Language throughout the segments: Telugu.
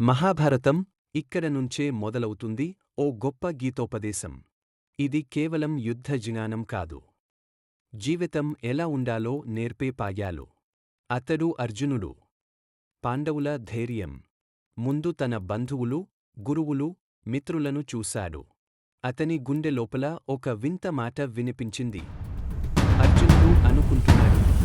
మహాభారతం ఇక్కడ నుంచే మొదలవుతుంది ఓ గొప్ప గీతోపదేశం. ఇది కేవలం యుద్ధ జ్ఞానం కాదు. జీవితం ఎలా ఉండాలో నేర్పే పాయాలు అతడు అర్జునుడు. పాండవుల ధైర్యం. ముందు తన బంధువులు గురువులు మిత్రులను చూశాడు. అతని గుండె లోపల ఒక వింత మాట వినిపించింది. అర్జునుడు అనుకుంటున్నాడు.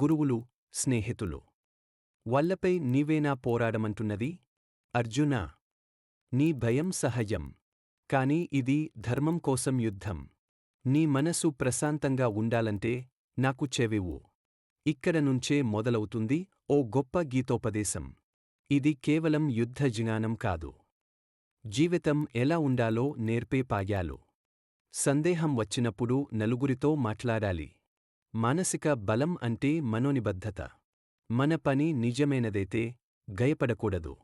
గురువులు స్నేహితులు. వాళ్ళపై నీవేనా పోరాడమంటున్నది? అర్జునా! నీ భయం సహజం. కాని ఇది ధర్మం కోసం యుద్ధం. నీ మనసు ప్రశాంతంగా ఉండాలంటే నాకు చెవివు. ఇక్కడ నుంచే మొదలవుతుంది ఓ గొప్ప గీతోపదేశం. ఇది కేవలం యుద్ధ జ్ఞానం కాదు. జీవితం ఎలా ఉండాలో నేర్పే పాయాలు. సందేహం వచ్చినప్పుడు నలుగురితో మాట్లాడాలి. మానసిక బలం అంటే మనోనిబద్ధత. మన పని నిజమైనదైతే గయపడకూడదు.